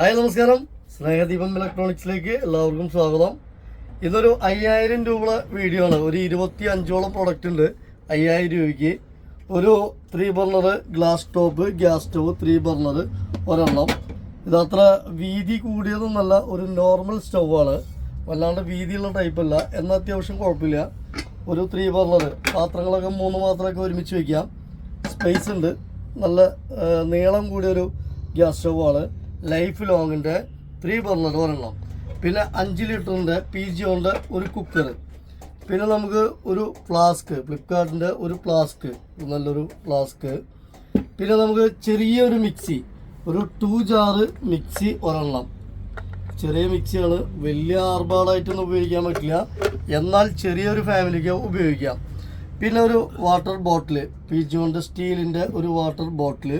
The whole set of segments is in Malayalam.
ഹായ് നമസ്കാരം. സ്നേഹദീപം ഇലക്ട്രോണിക്സിലേക്ക് എല്ലാവർക്കും സ്വാഗതം. ഇതൊരു അയ്യായിരം രൂപ വീഡിയോ ആണ് ഒരു ഇരുപത്തി അഞ്ചോളം പ്രൊഡക്റ്റ് ഉണ്ട്. അയ്യായിരം രൂപയ്ക്ക്. ഒരു three burner glass top gas stove three burner ഒരെണ്ണം. ഇതത്ര വീതി കൂടിയതൊന്നല്ല ഒരു നോർമൽ സ്റ്റൗവാണ് വല്ലാണ്ട് വീതിയുള്ള ടൈപ്പല്ല എന്നാൽ അത്യാവശ്യം കുഴപ്പമില്ല. ഒരു ത്രീ ബർണർ പാത്രങ്ങളൊക്കെ മൂന്ന് പാത്രമൊക്കെ ഒരുമിച്ച് വയ്ക്കാം സ്പേസ് ഉണ്ട്. നല്ല നീളം കൂടിയൊരു ഗ്യാസ് സ്റ്റൗവാണ് ലൈഫ് ലോങ്ങിന്റെ ത്രീ ബർണർ ഒരെണ്ണം. പിന്നെ അഞ്ച് ലിറ്ററിന്റെ പി ജി ജിയോന്റെ ഒരു കുക്കർ പിന്നെ നമുക്ക് ഒരു ഫ്ലാസ്ക് ഫ്ലിപ്കാർട്ടിന്റെ ഒരു ഫ്ലാസ്ക് നല്ലൊരു ഫ്ലാസ്ക് പിന്നെ നമുക്ക് ചെറിയൊരു മിക്സി ഒരു ടു ജാറ് മിക്സി ഒരെണ്ണം. ചെറിയ മിക്സിയാണ് വലിയ ആർഭാടായിട്ടൊന്നും ഉപയോഗിക്കാൻ പറ്റില്ല. എന്നാൽ ചെറിയൊരു ഫാമിലിക്ക് ഉപയോഗിക്കാം. പിന്നെ ഒരു വാട്ടർ ബോട്ടിൽ പി ജി കൊണ്ട് സ്റ്റീലിന്റെ ഒരു വാട്ടർ ബോട്ടിൽ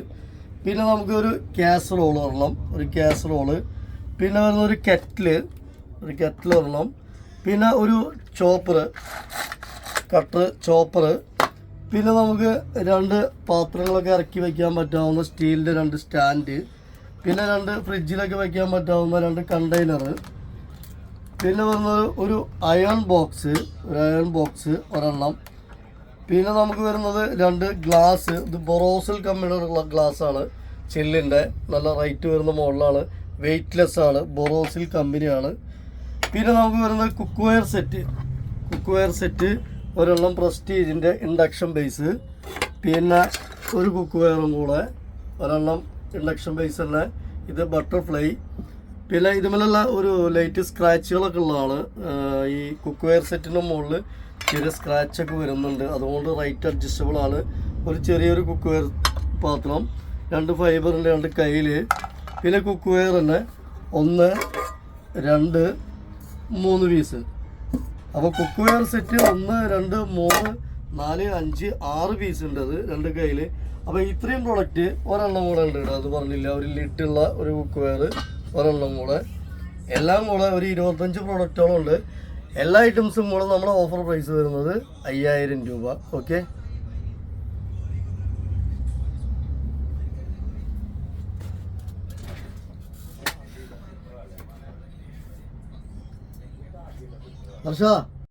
പിന്നെ നമുക്ക് ഒരു കാസറോൾ ഒരെണ്ണം ഒരു കാസറോൾ പിന്നെ വരുന്ന ഒരു കെറ്റിൽ ഒരു കെറ്റിൽ ഒരെണ്ണം. പിന്നെ ഒരു ചോപ്പർ കട്ടർ ചോപ്പർ പിന്നെ നമുക്ക് രണ്ട് പാത്രങ്ങളൊക്കെ ഇറക്കി വയ്ക്കാൻ പറ്റാവുന്ന സ്റ്റീലിന്റെ രണ്ട് സ്റ്റാൻഡ് പിന്നെ രണ്ട് ഫ്രിഡ്ജിലൊക്കെ വയ്ക്കാൻ പറ്റാവുന്ന രണ്ട് കണ്ടെയ്നർ പിന്നെ വന്നത് ഒരു അയൺ ബോക്സ് ഒരു അയൺ ബോക്സ് ഒരെണ്ണം. പിന്നെ നമുക്ക് വരുന്നത് രണ്ട് ഗ്ലാസ് ഇത് ബൊറോസിൽ കമ്പനിയുള്ള ഗ്ലാസ് ആണ്. ചെല്ലിന്റെ നല്ല റൈറ്റ് വരുന്ന മോഡലാണ്. വെയ്റ്റ്ലെസ് ആണ്. ബൊറോസിൽ കമ്പനിയാണ് പിന്നെ നമുക്ക് വരുന്നത് കുക്ക്വെയർ സെറ്റ് കുക്ക്വെയർ സെറ്റ് ഒരെണ്ണം പ്രസ്റ്റീജിന്റെ ഇൻഡക്ഷൻ ബേസ് പിന്നെ ഒരു കുക്ക്വെയറും കൂടെ ഒരെണ്ണം ഇൻഡക്ഷൻ ബേസ് തന്നെ ഇത് ബട്ടർഫ്ലൈ പിന്നെ ഇതുമല്ല ഒരു ലൈറ്റ് സ്ക്രാച്ചുകളൊക്കെ ഉള്ളതാണ്. ഈ കുക്ക്വെയർ സെറ്റിന്റെ മുകളിൽ ചെറിയ സ്ക്രാച്ചൊക്കെ വരുന്നുണ്ട്. അതുകൊണ്ട് റൈറ്റ് അഡ്ജസ്റ്റബിൾ ആണ്. ഒരു ചെറിയൊരു കുക്ക് വെയർ പാത്രം രണ്ട് ഫൈബറിന്റെ രണ്ട് കയ്യിൽ പിന്നെ കുക്ക് വെയർ തന്നെ ഒന്ന് രണ്ട് മൂന്ന് പീസ് അപ്പോൾ കുക്ക് വെയർ സെറ്റ് ഒന്ന് രണ്ട് മൂന്ന് നാല് അഞ്ച് ആറ് പീസ് ഉണ്ട് അത് രണ്ട് കയ്യിൽ അപ്പോൾ ഇത്രയും പ്രൊഡക്റ്റ് ഒരെണ്ണം കൂടെ ഉണ്ട് അത് പറഞ്ഞില്ല ഒരു ലിറ്റുള്ള ഒരു കുക്ക് വെയർ ഒരെണ്ണം കൂടെ. എല്ലാം കൂടെ ഒരു ഇരുപത്തഞ്ച് പ്രൊഡക്റ്റുകളും ഉണ്ട് എല്ലാ ഐറ്റംസും കൂടെ നമ്മുടെ ഓഫർ പ്രൈസ് വരുന്നത് അയ്യായിരം രൂപ. ഓക്കെ ഹർഷ